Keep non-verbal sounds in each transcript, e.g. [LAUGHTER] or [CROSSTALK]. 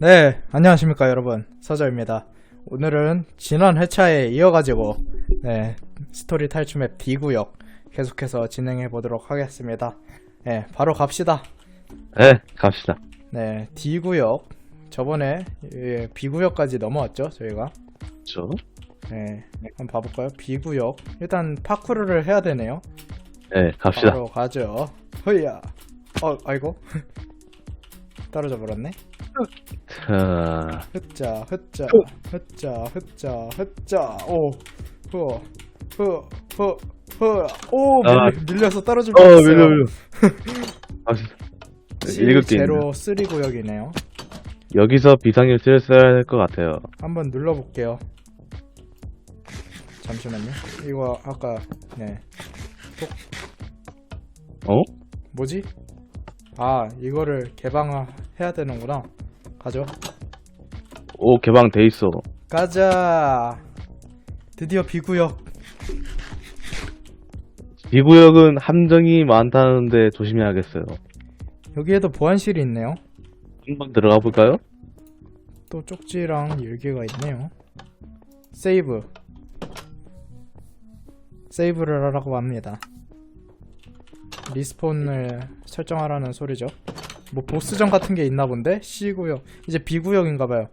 네, 안녕하십니까 여러분. 서저입니다. 오늘은 지난 회차에 이어가지고 네, 스토리 탈출 맵 D구역 계속해서 진행해 보도록 하겠습니다. 네, 바로 갑시다. 네, 갑시다. 네, D구역 저번에 예, B구역까지 넘어왔죠, 저희가. 저? 네, 한번 봐볼까요? B구역 일단 파쿠르를 해야 되네요. 네, 갑시다. 바로 가죠. 허이야. 어, 아이고. 떨어져 버렸네. 자, 흐짜 흐짜 흐짜 흐짜 흐짜 오. 흐어 흐어 흐어 흐어 오 아. 밀, 밀려서 떨어질 어, 뻔했어요. 밀려, 밀려. [LAUGHS] 있네. 제로 3 구역이네요. 여기서 비상일지를 써야 할 것 같아요. 한번 눌러볼게요. 잠시만요. 이거 아까 네. 어? 뭐지 아 이거를 개방해야 되는구나 가죠 오, 개방 돼 있어. 가자 드디어 B구역 이 구역은 함정이 많다는데 조심해야겠어요. 여기에도 보안실이 있네요 한번 들어가 볼까요? 또 쪽지랑 일기가 있네요. 세이브. 세이브를 하라고 합니다. 리스폰을 설정하라는 소리죠. 뭐 보스전 같은 게 있나 본데? C구역. 이제 B구역인가 봐요.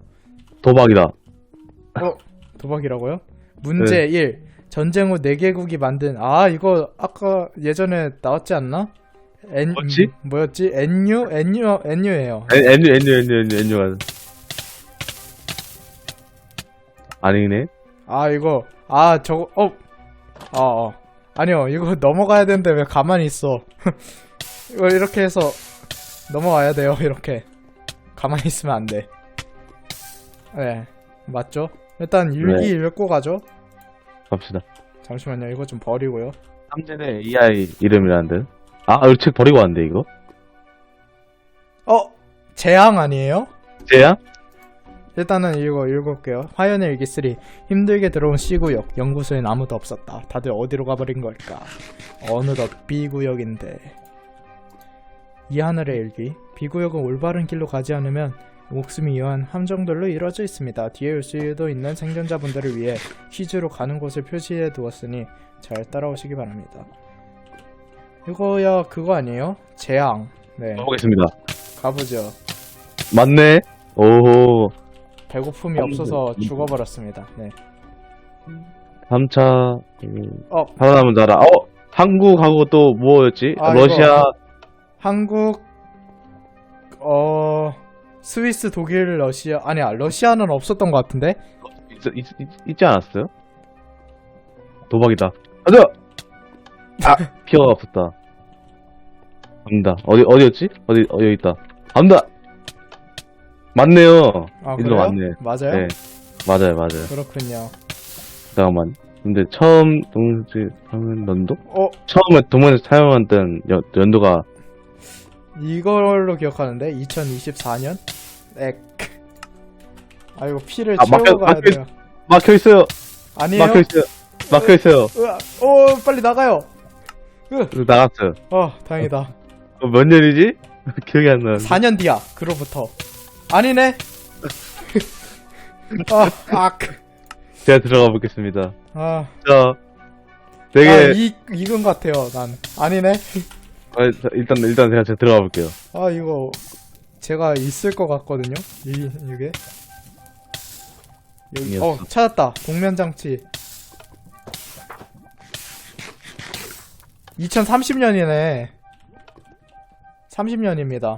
도박이다. 어? [LAUGHS] 도박이라고요? 문제 1. 전쟁 후 4개국이 만든 아 이거 아까 예전에 나왔지 않나? N 뭐지? 뭐였지? NU? NU? NU예요. 엔유, 엔유, 엔유, 엔유, 엔유. 아니네. 아 이거 아 저거 어. 아 어. 아니요 이거 [LAUGHS] 넘어가야 되는데 왜 가만히 있어 [LAUGHS] 이거 이렇게 해서 넘어와야 돼요 [LAUGHS] 이렇게 가만히 있으면 안돼 네 맞죠 일단 일기 네. 읽고 가죠 갑시다. 잠시만요 이거 좀 버리고요 삼진의 AI 이름이라는데. 아, 이책 버리고 왔는데, 이거? 어 재앙 아니에요? 쟤야? 일단은 이거 읽을게요. 화연의 일기 3. 힘들게 들어온 C구역. 연구소엔 아무도 없었다. 다들 어디로 가버린 걸까? 어느덧 B구역인데. 이 하늘의 일기. B구역은 올바른 길로 가지 않으면 목숨이 이어한 함정들로 이루어져 있습니다. 뒤에 올 수도 있는 생존자분들을 위해 퀴즈로 가는 곳을 표시해 두었으니 잘 따라오시기 바랍니다. 이거야 그거 아니에요? 재앙. 네, 가보겠습니다. 가보죠. 맞네. 오호. 배고픔이 없어서 죽어버렸습니다. 네. 3차, 음, 어, 살아남은 나라. 어, 한국하고 또 뭐였지? 아, 러시아, 한국, 어, 스위스, 독일, 러시아, 아니야, 러시아는 없었던 것 같은데? 있, 있, 있, 있지 않았어요? 도박이다. 가자! 아, [LAUGHS] 피어가 없었다. 갑니다. 어디, 어디였지? 어디, 어, 여기 있다. 갑니다! 맞네요. 아, 일로 그래요? 왔네. 맞아요? 네. 맞아요, 맞아요. 그렇군요. 잠깐만. 근데 처음 동시 하면 연도? 어, 처음에 동문에서 사용했던 연, 연도가 이걸로 기억하는데? 2024년? 액. 아, 이거 피를 아, 막혀- 채우고 가야 막혀- 돼요. 막혀 있어요. 아니에요? 막혀 있어요. 막혀 있어요. 으아, 오, 빨리 나가요! 나갔어요. 어, 다행이다. 어, 몇 년이지? [LAUGHS] 기억이 안 나는데. 4년 뒤야, 그로부터. 아니네? [LAUGHS] 아, 악. 제가 들어가 보겠습니다. 아, 자, 되게 아, 이, 것 같아요, 난. 아니네? 아, 자, 일단 일단 제가, 제가 들어가 볼게요. 아 이거 제가 있을 것 같거든요. 이 이게 여기 이 어. 찾았다. 동면 장치. 2030년이네. 30년입니다.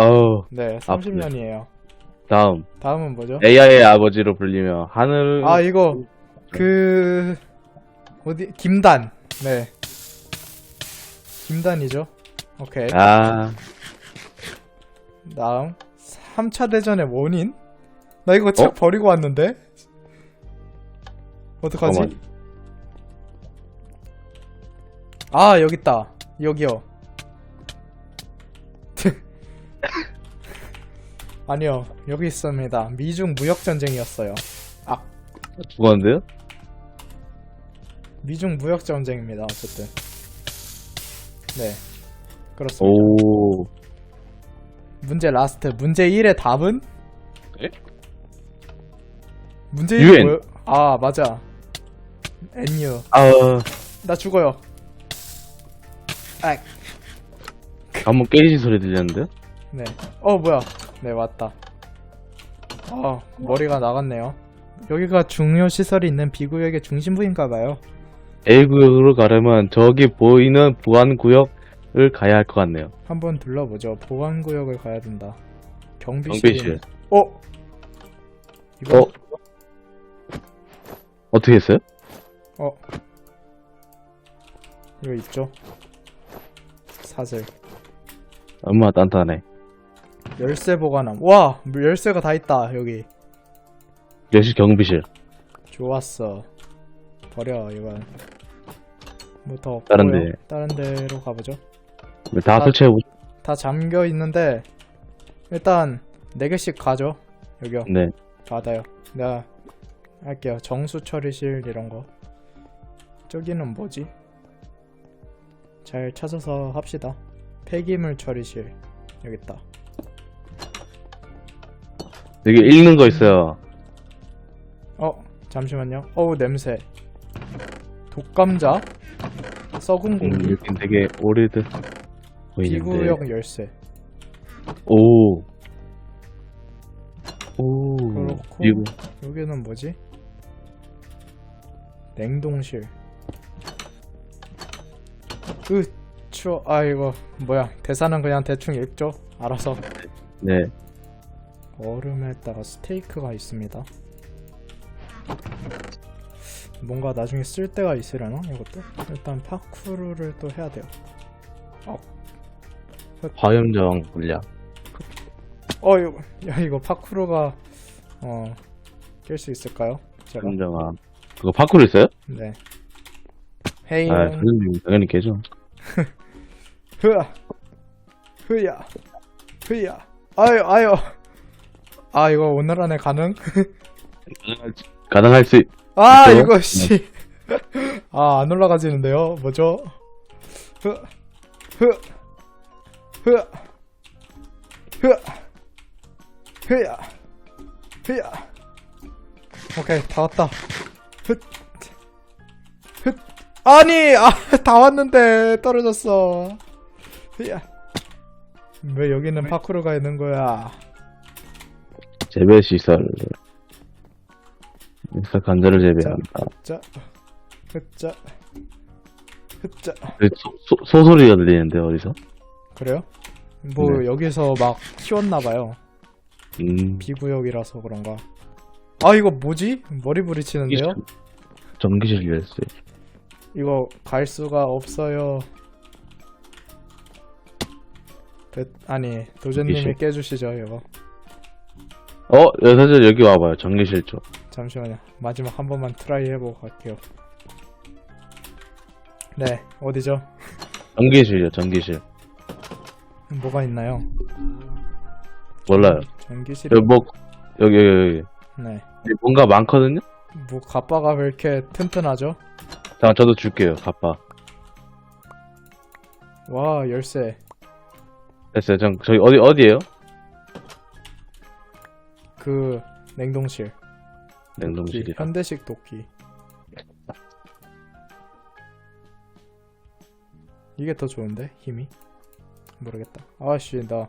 어우, 네, 아, 30년이에요. 다음 다음은 뭐죠? AI의 아버지로 불리며 하늘 아 이거 그 어디 김단. 네. 김단이죠. 오케이. 아, 다음 3차 대전의 원인? 나 이거 책 어? 버리고 왔는데? 어떡하지? 잠깐만. 아 여기 있다 여기요 아니요 여기 있습니다 미중 무역전쟁이었어요 죽었는데요? 미중 무역전쟁입니다 어쨌든 네 그렇습니다 오, 문제 라스트. 문제 1의 답은? 에? 문제 UN. 1이 뭐요? 아, 맞아. NU. 아, 나 죽어요. 아, 한번 깨지는 소리 들렸는데요? 네. 어, 뭐야. 네, 왔다. 어, 머리가 나갔네요. 여기가 중요 시설이 있는 비구역의 중심부인가봐요. A구역으로 가려면 저기 보이는 보안구역을 가야 할 것 같네요. 한번 둘러보죠. 보안구역을 가야 된다. 경비실. 경비실. 어? 이거? 어? 어떻게 했어요? 어? 이거 있죠? 사슬. 얼마나 단단해. 열쇠 보관함. 와! 열쇠가 다 있다, 여기. 역시 경비실. 좋았어. 버려, 이건. 뭐더 없고요. 다른 데. 다른 데로 가보죠. 다 아. 설치해보, 다 잠겨 있는데 일단 네 개씩 가죠. 여기요. 네. 받아요. 내가 할게요. 정수 처리실 이런 거. 저기는 뭐지? 잘 찾아서 합시다. 폐기물 처리실 여기 있다. 여기 읽는 거 있어요. 어 잠시만요. 어우 냄새. 독감자. 썩은 음, 공기. 여긴 되게 오래돼 보이는데. 비구역 열쇠. 오. 오. 그렇고. 미국. 여기는 뭐지? 냉동실. 으, 추워. 아, 이거, 뭐야. 대사는 그냥 대충 읽죠? 알아서. 네. 얼음에다가 스테이크가 있습니다. 뭔가 나중에 쓸 때가 있으려나? 이것도? 일단 파쿠르를 또 해야 돼요. 화염정 물량. 어, 이거, 야, 이거 파쿠르가, 어, 깰 수 있을까요? 제가. 화염정아. 그거 파쿠르 있어요? 네. 헤이, 아, 당연히, 당연히 깨죠. [LAUGHS] 흐아 흐야 흐야 아유 아유 아 이거 오늘 안에 가능? 가능할 수, 있- 아 있어요? 이거 씨 아 [LAUGHS] 안 올라가지는데요? 뭐죠? 흐 흐 흐 흐 흐야 흐야. 오케이 다 왔다. 흩 흩. 아니 아 [LAUGHS] 다 왔는데 떨어졌어. 흐야. 왜 여기는 파쿠르가 있는 거야 재배 시설. 여기서 감자를 재배한다. 자 흐자 흐자 그 소, 소, 소 소리가 들리는데, 어디서? 그래요? 뭐 네. 여기서 막 키웠나봐요 음. 비구역이라서 그런가 아 이거 뭐지? 머리 부리치는데요? 전기실 열쇠. 이거 갈 수가 없어요 배, 아니 도전님이. 깨주시죠 이거 어, 여사들 여기 와봐요. 전기실 쪽. 잠시만요 마지막 한 번만 트라이 해보고 갈게요 네 어디죠? 전기실이요, 전기실. 뭐가 있나요? 몰라요. 전기실이 여기 뭐, 여기, 여기, 여기. 네. 여기 뭔가 많거든요? 뭐 가빠가 왜 이렇게 튼튼하죠? 잠깐, 저도 줄게요, 가빠. 와 열쇠 됐어요. 전, 저기, 어디, 어디에요? 그 냉동실. 냉동실이요. 현대식 도끼. 이게 더 좋은데? 힘이? 모르겠다. 아씨 나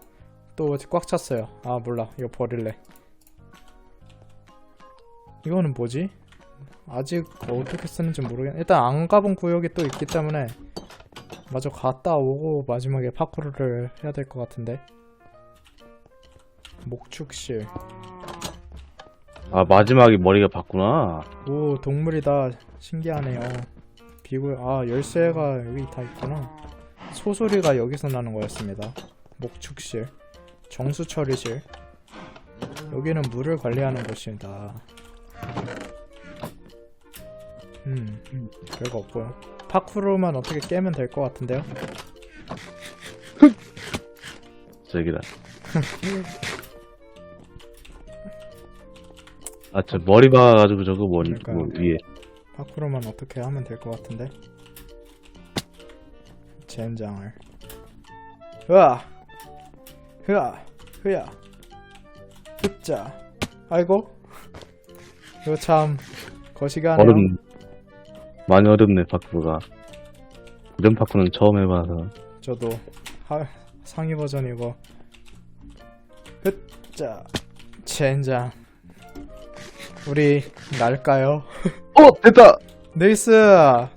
또 꽉 찼어요. 아 몰라. 이거 버릴래. 이거는 뭐지? 아직 어떻게 쓰는지 모르겠 일단 안 가본 구역이 또 있기 때문에 마저 갔다 오고 마지막에 파쿠르를 해야 될 것 같은데. 목축실 아, 마지막에 머리가 봤구나. 오 동물이다. 신기하네요. 비굴 아 열쇠가 여기 다 있구나. 소소리가 여기서 나는 거였습니다. 목축실 정수처리실. 여기는 물을 관리하는 곳입니다. 음 별거 없고요. 파쿠르만 어떻게 깨면 될 것 같은데요? 저기다. [LAUGHS] 아, 저 머리 박아가지고 저거 뭐, 그러니까요. 뭐 위에. 파쿠르만 어떻게 하면 될 것 같은데? 젠장을. 으아! 으아! 흐야! 흑자! 아이고! 이거 참 거시기하네요 어렵 많이 어렵네 파쿠가. 이런 파쿠는 처음 해봐서. 저도 하, 상위 버전이고. 흑자! 젠장 우리 날까요? 어 됐다 네이스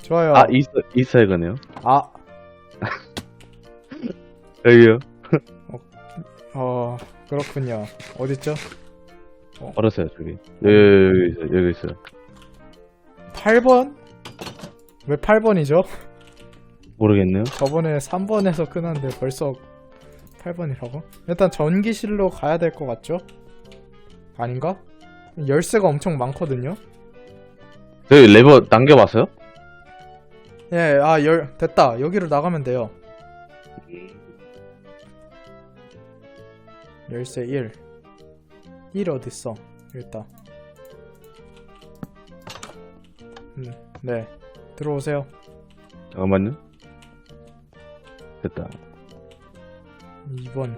좋아요 아 이스 이스에그네요 아, [LAUGHS] 여기요 어 그렇군요 어딨죠? 알았어요 저기 여기, 여기 있어요 여기 있어요 8번? 왜 8번이죠? 모르겠네요 저번에 3번에서 끊었는데 벌써 8번이라고? 일단 전기실로 가야 될 것 같죠? 아닌가? 열쇠가 엄청 많거든요? 저기 레버 당겨봤어요? 예, 아, 열, 됐다. 여기로 나가면 돼요. 열쇠 1. 1 어딨어? 일단. 음, 네. 들어오세요. 잠깐만요 됐다 2번.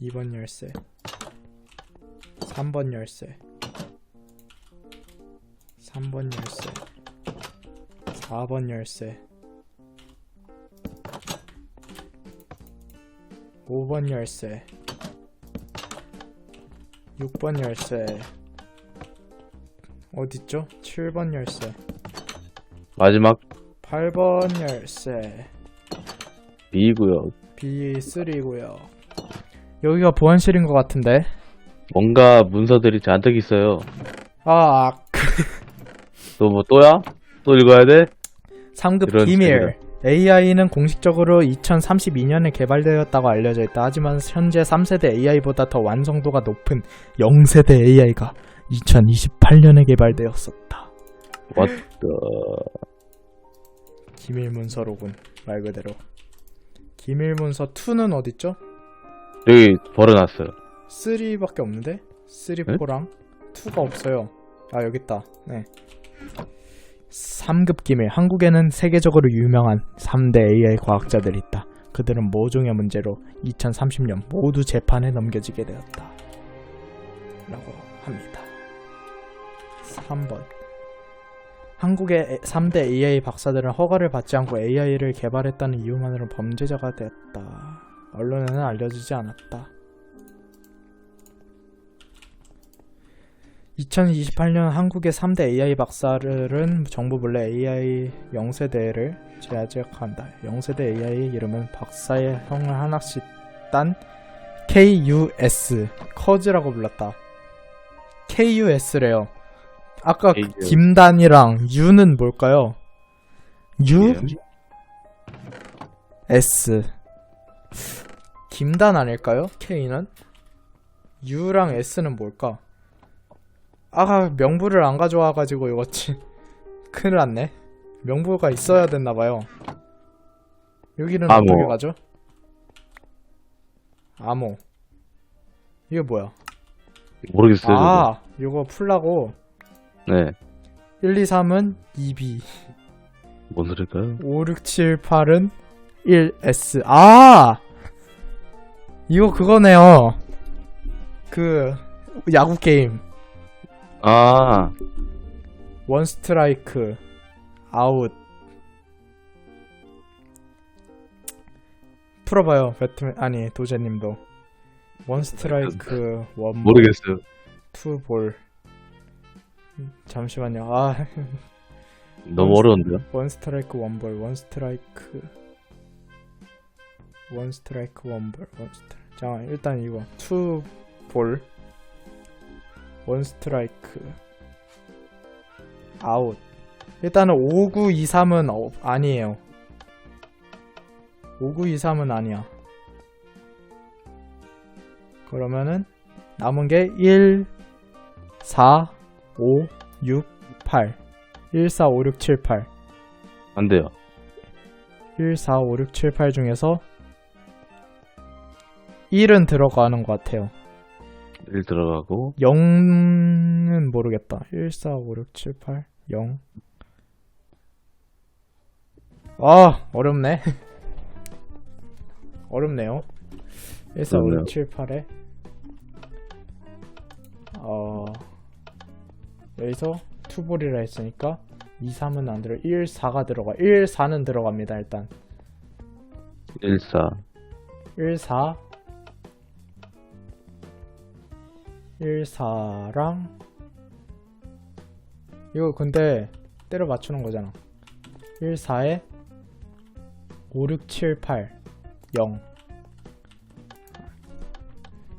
2번 열쇠. 3번 열쇠. 3번 열쇠. 4번 열쇠. 5번 열쇠. 6번 열쇠. 어딨죠? 7번 열쇠. 마지막 8번 열쇠. B구요 B3고요. 여기가 보안실인 것 같은데. 뭔가 문서들이 잔뜩 있어요 아, [LAUGHS] 또 뭐 또야? 또 읽어야 돼? 상급 이런 비밀. AI는 공식적으로 2032년에 개발되었다고 알려져 있다. 하지만 현재 3세대 AI보다 더 완성도가 높은 0세대 AI가 2028년에 개발되었었다. What the... 기밀 문서로군. 말 그대로. 기밀 문서 2는 어딨죠? 여기 버려놨어요 3밖에 없는데? 3, 네? 4랑 2가 없어요. 아, 여기 있다. 네. 3급 기밀. 한국에는 세계적으로 유명한 3대 AI 과학자들이 있다. 그들은 모종의 문제로 2030년 모두 재판에 넘겨지게 되었다. 라고 합니다. 3번. 한국의 3대 AI 박사들은 허가를 받지 않고 AI를 개발했다는 이유만으로 범죄자가 되었다. 언론에는 알려지지 않았다. 2028년 한국의 3대 AI 박사들은 정부 몰래 AI 0세대를 제작한다. 0세대 AI의 이름은 박사의 형을 하나씩 딴 KUS 커즈라고 불렀다. KUS래요. 아까 그. 김단이랑 U는 뭘까요? U S 김단 아닐까요? K는 U랑 S는 뭘까? 아가 명부를 안 가져와가지고 이거 치 [LAUGHS] 큰일 났네. 명부가 있어야 됐나봐요. 여기는 암호. 어떻게 가죠? 암호. 이게 뭐야? 모르겠어요 아 이거 풀라고. 네. 1, 2, 3은 2B 뭔 소릴까요? 5, 6, 7, 8은 1S 아! 이거 그거네요. 그 야구 게임 아. 원 스트라이크 아웃 풀어봐요 배트맨 아니 도제님도. 원 스트라이크 원 모르겠어요. 투볼 음, 잠시만요. 아. 너무 어려운데요? 원 스트라이크 원볼 원 스트라이크 원 스트라이크 원볼 원 스트라 자 일단 이거. 투볼 원 스트라이크. 아웃. 일단은 5923은 어, 아니에요. 5923은 아니야. 그러면은 남은 게 1 4 5 6 8 1 4 5 6 7 8 안 돼요. 1, 4, 5, 6, 7, 8 중에서 1은 들어가는 것 같아요. 1 들어가고 0은 모르겠다. 1, 4, 5, 6, 7, 8, 0. 아, 어렵네. [LAUGHS] 어렵네요. 1, 4, 5, 그러네요. 6, 7, 8에 어 여기서 투볼이라 했으니까 2, 3은 안 들어 1, 4가 들어가 1, 4는 들어갑니다 일단 1, 4. 1, 4 1, 4랑. 이거 근데 때려 맞추는 거잖아. 1, 4에 5, 6, 7, 8 0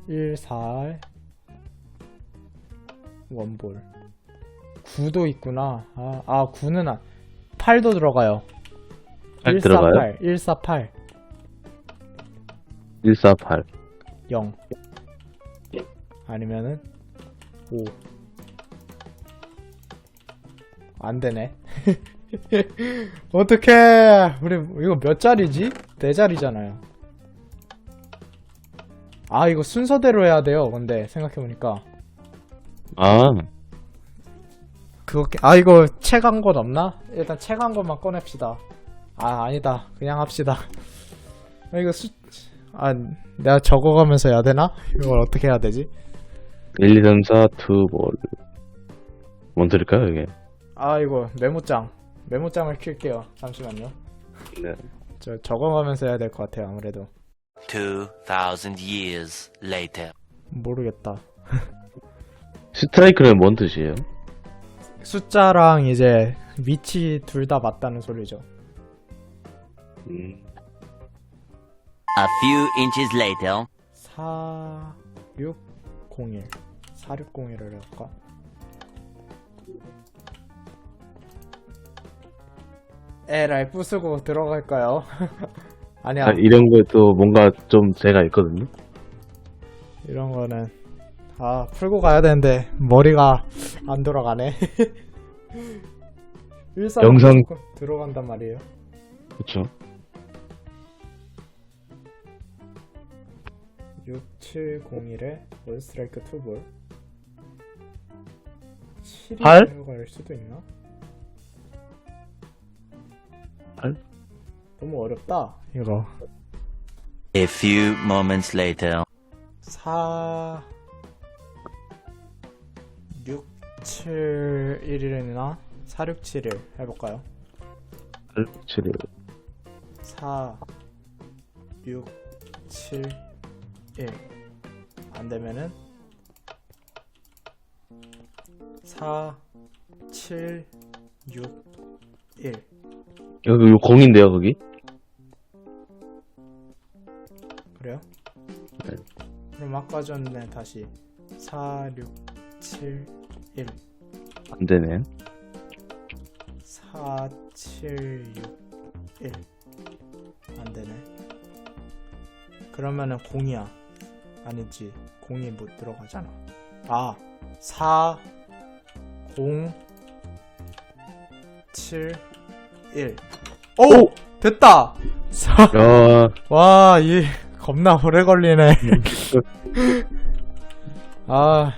1, 4에 원볼. 9도 있구나. 아, 아 9는 안. 8도 들어가요. 8 들어가요? 148 148 1, 4, 8. 0 아니면은 5 안되네. [LAUGHS] 어떡해. 우리 이거 몇 자리지? 네 자리잖아요. 아 이거 순서대로 해야 돼요 근데 생각해보니까. 아, 그거 깨- 아 이거 책 한 권 없나? 일단 책 한 권만 꺼냅시다. 아 아니다. 그냥 합시다. [LAUGHS] 아, 이거 수... 아 내가 적어가면서 해야 되나? 이걸 어떻게 해야 되지? 1, 2, 3, 4, 2, 볼. 뭔 소릴까요, 이게? 아 이거 메모장 메모장을 킬게요 잠시만요 네. 저 적어가면서 해야 될 것 같아요 아무래도 2,000 years later. 모르겠다 스트라이크는 뭔 뜻이에요? 숫자랑 이제 위치 둘 다 맞다는 소리죠 음, A few inches later. 4601 4601을 해볼까? 에라이 부수고 들어갈까요? [LAUGHS] 아니야 아, 이런 것도 뭔가 좀 제가 있거든요. 이런 거는 아 풀고 가야 되는데 머리가 안 돌아가네. [LAUGHS] 일상 영상- 들어간단 말이에요. 그쵸. 6701에 월스트라이크 투볼 7이 팔? 들어갈 수도 있나? 팔? 너무 어렵다 이거 A few moments later. 4 6 7 1이나 4 6 7 1 해볼까요? 8, 7, 1. 4 6 7 1 안되면은 4 7 6 1 여기 요 공인데요, 거기? 그래요? 네. 그럼 아까 전에 다시 4 6 7 1 안 되네. 4 7 6 1 안 되네 그러면은 공이야 아니지 공이 못 들어가잖아 아 4 0 7 1 오! 됐다! 사- 야, [LAUGHS] 와, 이 겁나 오래 걸리네. [LAUGHS] 아,